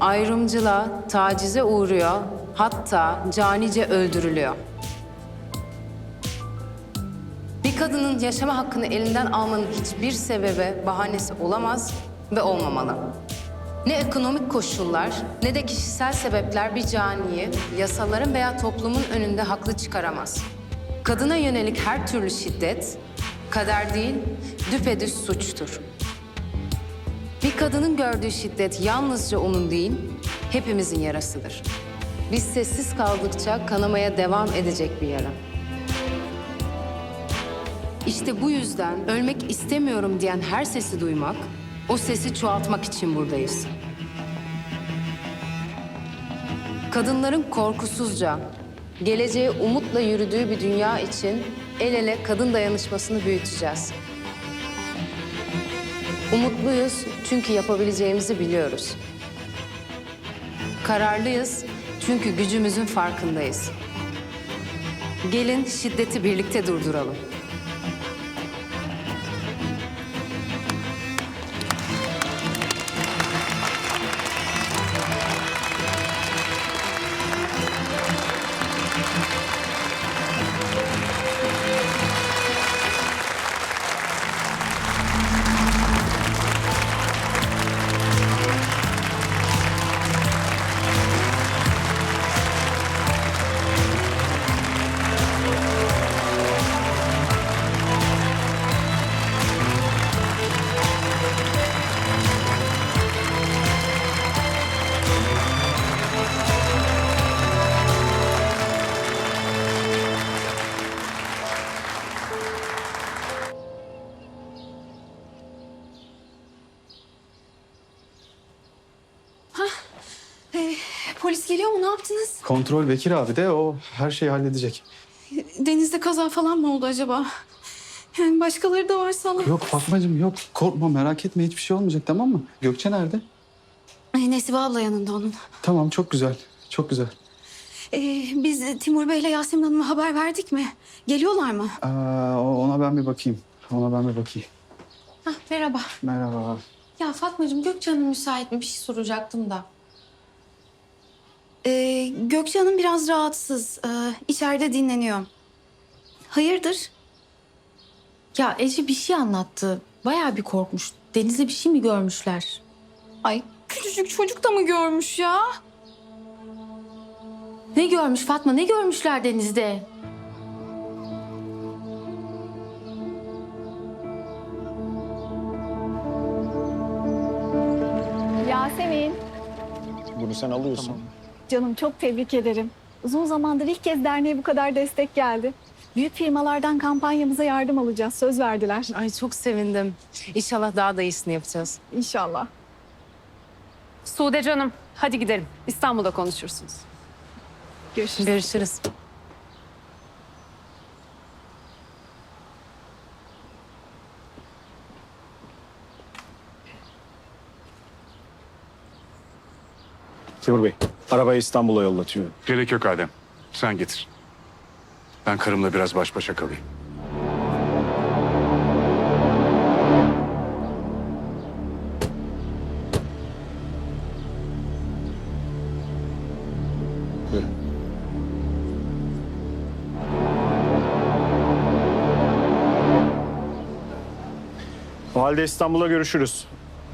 ayrımcılığa, tacize uğruyor, hatta canice öldürülüyor. Bir kadının yaşama hakkını elinden almanın hiçbir sebebe, bahanesi olamaz ve olmamalı. Ne ekonomik koşullar ne de kişisel sebepler bir caniyi yasaların veya toplumun önünde haklı çıkaramaz. Kadına yönelik her türlü şiddet, kader değil, düpedüz suçtur. Kadının gördüğü şiddet yalnızca onun değil, hepimizin yarasıdır. Biz sessiz kaldıkça kanamaya devam edecek bir yara. İşte bu yüzden ölmek istemiyorum diyen her sesi duymak, o sesi çoğaltmak için buradayız. Kadınların korkusuzca, geleceğe umutla yürüdüğü bir dünya için el ele kadın dayanışmasını büyüteceğiz. Umutluyuz çünkü yapabileceğimizi biliyoruz. Kararlıyız çünkü gücümüzün farkındayız. Gelin şiddeti birlikte durduralım. Geliyor mu? Ne yaptınız? Kontrol Bekir abi de o her şeyi halledecek. Denizde kaza falan mı oldu acaba? Yani başkaları da varsa Allah... Yok Fatmacığım yok korkma merak etme hiçbir şey olmayacak tamam mı? Gökçe nerede? Ay, Nesibe abla yanında onun. Tamam çok güzel çok güzel. Ee, biz Timur Bey'le Yasemin Hanım'a haber verdik mi? Geliyorlar mı? Aa, ona ben bir bakayım. Ona ben bir bakayım. Hah, merhaba. Merhaba. Ya Fatmacığım Gökçe Hanım müsait mi? Bir şey soracaktım da. Ee, Gökçe Hanım biraz rahatsız. Ee, içeride dinleniyor. Hayırdır? Ya Ece bir şey anlattı. Bayağı bir korkmuş. Deniz'de bir şey mi görmüşler? Ay küçücük çocuk da mı görmüş ya? Ne görmüş Fatma? Ne görmüşler denizde? Yasemin, Bunu sen alıyorsun. Canım çok tebrik ederim. Uzun zamandır ilk kez derneğe bu kadar destek geldi. Büyük firmalardan kampanyamıza yardım alacağız. Söz verdiler. Ay çok sevindim. İnşallah daha da iyisini yapacağız. İnşallah. Sude canım, hadi gidelim. İstanbul'da konuşursunuz. Görüşürüz. Görüşürüz. Timur Bey, arabayı İstanbul'a yollatıyor. Gerek yok Adem. Sen getir. Ben karımla biraz baş başa kalayım. O halde İstanbul'a görüşürüz.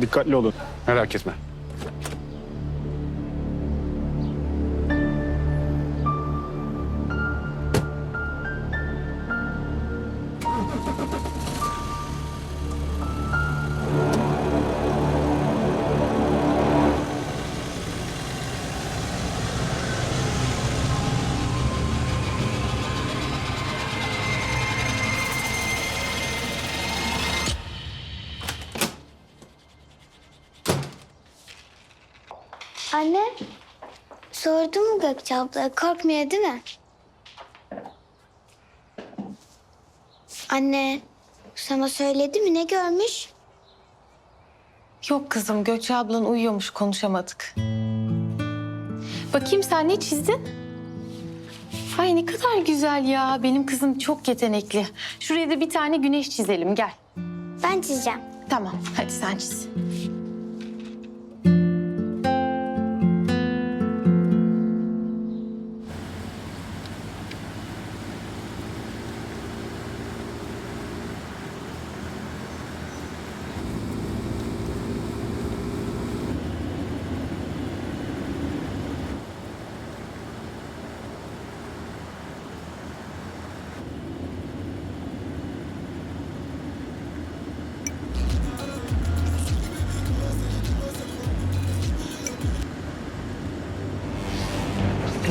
Dikkatli olun. Merak etme. Anne, sordun mu Gökçe abla? Korkmuyor değil mi? Anne, sana söyledi mi? Ne görmüş? Yok kızım Gökçe ablan uyuyormuş konuşamadık. Bakayım sen ne çizdin? Ay ne kadar güzel ya. Benim kızım çok yetenekli. Şuraya da bir tane güneş çizelim gel. Ben çizeceğim. Tamam hadi sen çiz.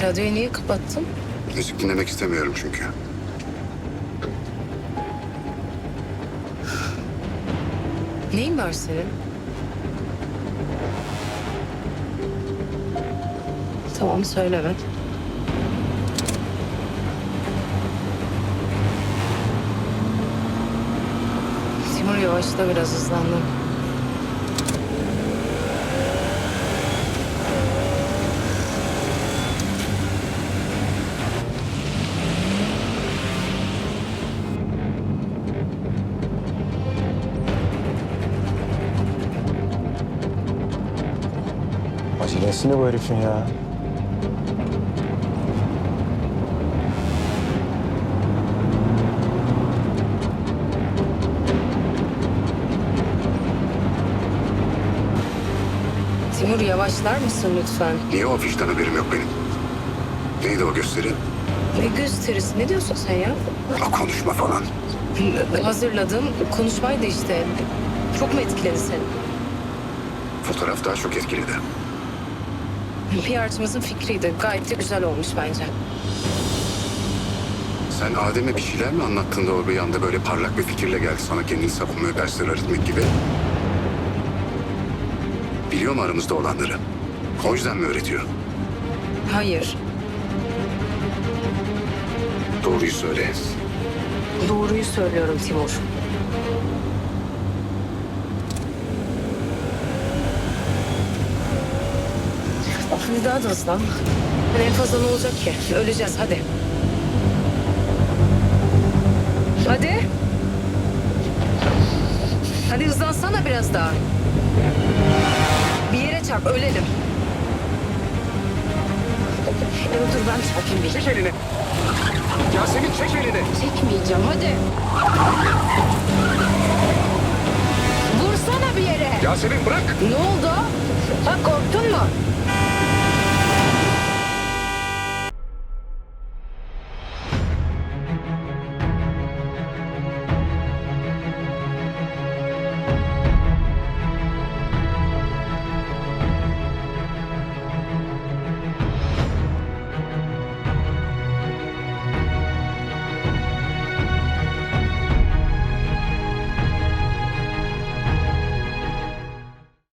Radyoyu niye kapattın? Müzik dinlemek istemiyorum çünkü. Neyin var senin? Tamam söyleme. Timur yavaşla biraz hızlandım. Acelesi ne bu herifin ya? Timur yavaşlar mısın lütfen? Niye o afişten haberim yok benim? Neydi o gösteri? Ne gösterisi? Ne diyorsun sen ya? O konuşma falan. Hazırladığım konuşmaydı işte. Çok mu etkiledi seni? Fotoğraf daha çok etkiledi. PR'cımızın fikriydi. Gayet de güzel olmuş bence. Sen Adem'e bir şeyler mi anlattın da o bir anda böyle parlak bir fikirle geldi sana kendini savunmaya dersler öğretmek gibi? Biliyor mu aramızda olanları? O yüzden mi öğretiyor? Hayır. Doğruyu söyle. Doğruyu söylüyorum Timur. Daha da hızlan. Hani en fazla ne olacak ki? Öleceğiz hadi. Hadi. Hadi hızlansana biraz daha. Bir yere çarp ölelim. Ya dur ben çarpayım bir. Çek elini. Yasemin çek elini. Çekmeyeceğim hadi. Vursana bir yere. Yasemin bırak. Ne oldu? Ha korktun mu?